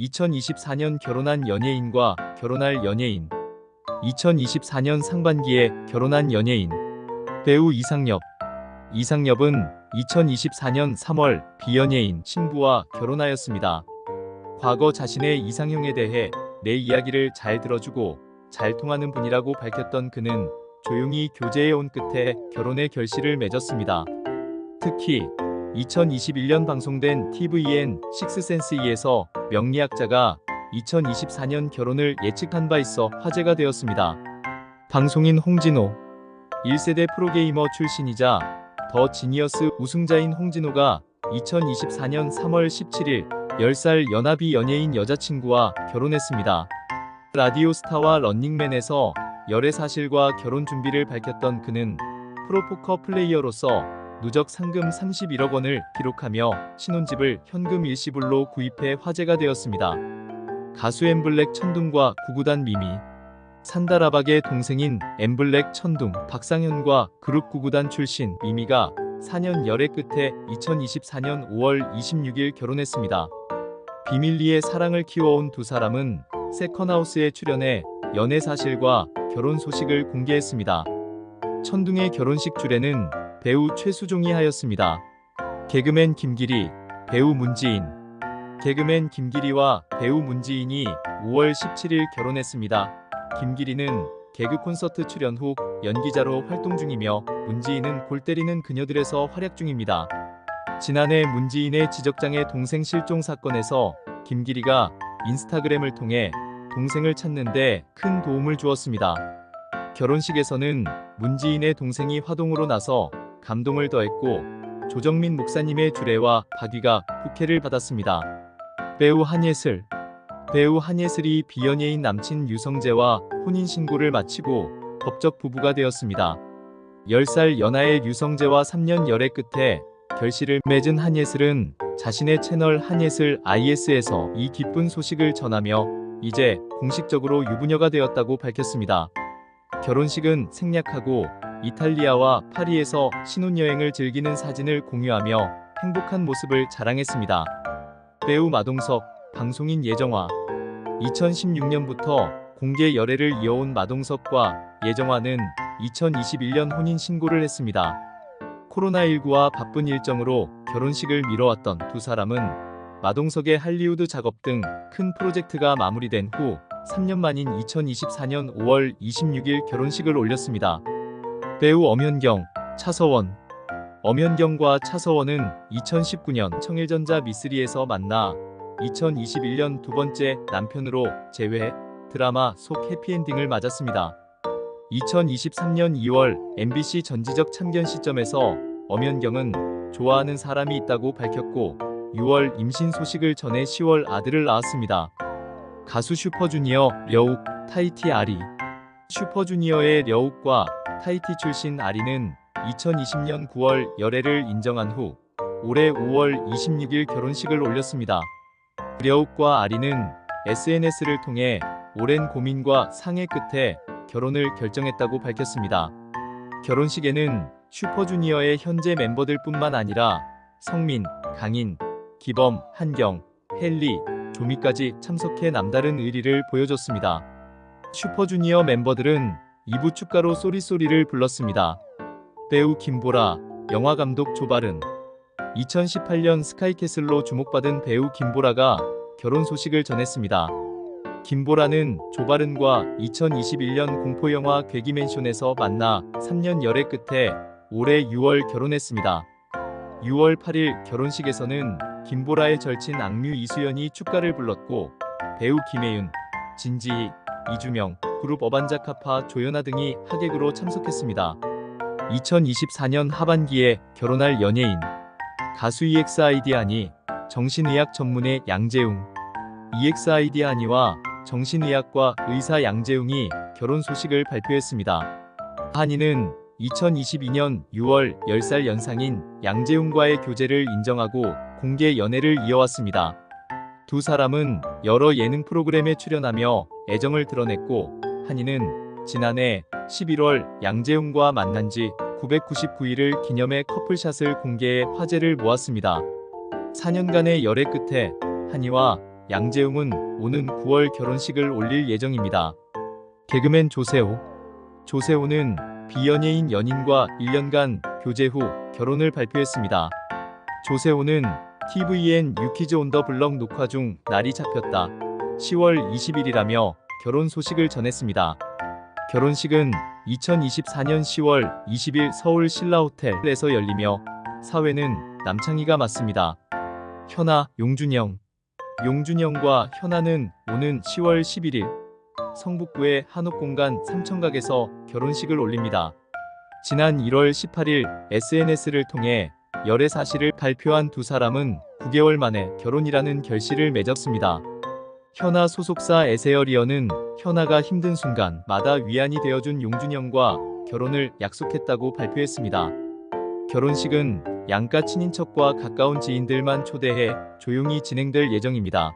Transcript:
2024년 결혼한 연예인과 결혼할 연예인 2024년 상반기에 결혼한 연예인 배우 이상엽 이상엽은 2024년 3월 비연예인 신부와 결혼하였습니다. 과거 자신의 이상형에 대해 내 이야기를 잘 들어주고 잘 통하는 분이라고 밝혔던 그는 조용히 교제해 온 끝에 결혼의 결실을 맺었습니다. 특히 2021년 방송된 TVN 식스센스이에서 명리학자가 2024년 결혼을 예측한 바 있어 화제가 되었습니다. 방송인 홍진호 1세대 프로게이머 출신이자 더 지니어스 우승자인 홍진호가 2024년 3월 17일 10살 연하비 연예인 여자친구와 결혼했습니다. 라디오 스타와 런닝맨에서 열애 사실과 결혼 준비를 밝혔던 그는 프로포커 플레이어로서 누적 상금 31억 원을 기록하며 신혼집을 현금 일시불로 구입해 화제가 되었습니다. 가수 엠블랙 천둥과 구구단 미미 산다라박의 동생인 엠블랙 천둥 박상현과 그룹 구구단 출신 미미가 4년 열애 끝에 2024년 5월 26일 결혼했습니다. 비밀리에 사랑을 키워온 두 사람은 세컨하우스에 출연해 연애 사실과 결혼 소식을 공개했습니다. 천둥의 결혼식 주례는 배우 최수종이 하였습니다. 개그맨 김기리, 배우 문지인. 개그맨 김기리와 배우 문지인이 5월 17일 결혼했습니다. 김기리는 개그 콘서트 출연 후 연기자로 활동 중이며 문지인은 골 때리는 그녀들에서 활약 중입니다. 지난해 문지인의 지적장애 동생 실종 사건에서 김기리가 인스타그램을 통해 동생을 찾는데 큰 도움을 주었습니다. 결혼식에서는 문지인의 동생이 화동으로 나서 감동을 더했고 조정민 목사님의 주례와 박위가 부케를 받았습니다. 배우 한예슬 배우 한예슬이 비연예인 남친 유성재와 혼인신고를 마치고 법적 부부가 되었습니다. 10살 연하의 유성재와 3년 열애 끝에 결실을 맺은 한예슬은 자신의 채널 한예슬 IS에서 이 기쁜 소식을 전하며 이제 공식적으로 유부녀가 되었다고 밝혔습니다. 결혼식은 생략하고 이탈리아와 파리에서 신혼여행을 즐기는 사진을 공유하며 행복한 모습을 자랑했습니다. 배우 마동석, 방송인 예정화 2016년부터 공개 열애를 이어온 마동석과 예정화는 2021년 혼인 신고를 했습니다. 코로나19와 바쁜 일정으로 결혼식을 미뤄왔던 두 사람은 마동석의 할리우드 작업 등 큰 프로젝트가 마무리된 후 3년 만인 2024년 5월 26일 결혼식을 올렸습니다. 배우 엄현경, 차서원 엄현경과 차서원은 2019년 청일전자 미쓰리에서 만나 2021년 두 번째 남편으로 재회 드라마 속 해피엔딩을 맞았습니다. 2023년 2월 MBC 전지적 참견 시점에서 엄현경은 좋아하는 사람이 있다고 밝혔고 6월 임신 소식을 전해 10월 아들을 낳았습니다. 가수 슈퍼주니어 려욱, 타이티 아리 슈퍼주니어의 려욱과 타이티 출신 아리는 2020년 9월 열애를 인정한 후 올해 5월 26일 결혼식을 올렸습니다. 려욱과 아리는 SNS를 통해 오랜 고민과 상해 끝에 결혼을 결정했다고 밝혔습니다. 결혼식에는 슈퍼주니어의 현재 멤버들 뿐만 아니라 성민, 강인, 기범, 한경, 헨리, 조미까지 참석해 남다른 의리를 보여줬습니다. 슈퍼주니어 멤버들은 2부 축가로 쏘리쏘리를 불렀습니다. 배우 김보라, 영화감독 조바른 2018년 스카이캐슬로 주목받은 배우 김보라가 결혼 소식을 전했습니다. 김보라는 조바른과 2021년 공포영화 괴기맨션에서 만나 3년 열애 끝에 올해 6월 결혼했습니다. 6월 8일 결혼식에서는 김보라의 절친 악뮤 이수연이 축가를 불렀고 배우 김혜윤, 진지희, 이주명, 그룹 어반자카파 조연아 등이 하객으로 참석했습니다. 2024년 하반기에 결혼할 연예인 가수 EXID 아니 정신의학 전문의 양재웅 EXID 아니와 정신의학과 의사 양재웅이 결혼 소식을 발표했습니다. 한이는 2022년 6월 10살 연상인 양재웅과의 교제를 인정하고 공개 연애를 이어왔습니다. 두 사람은 여러 예능 프로그램에 출연하며 애정을 드러냈고 한이는 지난해 11월 양재웅과 만난 지 999일을 기념해 커플샷을 공개해 화제를 모았습니다. 4년간의 열애 끝에 한이와 양재웅은 오는 9월 결혼식을 올릴 예정입니다. 개그맨 조세호. 조세호는 비연예인 연인과 1년간 교제 후 결혼을 발표했습니다. 조세호는 TVN 유키즈 온 더 블럭 녹화 중 날이 잡혔다. 10월 20일이라며 결혼 소식을 전했습니다. 결혼식은 2024년 10월 20일 서울 신라호텔에서 열리며 사회는 남창희가 맡습니다. 현아, 용준영. 용준영과 현아는 오는 10월 11일 성북구의 한옥공간 삼청각에서 결혼식을 올립니다. 지난 1월 18일 SNS를 통해 열애 사실을 발표한 두 사람은 9개월 만에 결혼이라는 결실을 맺었습니다. 현아 소속사 에세어리어는 현아가 힘든 순간마다 위안이 되어준 용준영과 결혼을 약속했다고 발표했습니다. 결혼식은 양가 친인척과 가까운 지인들만 초대해 조용히 진행될 예정입니다.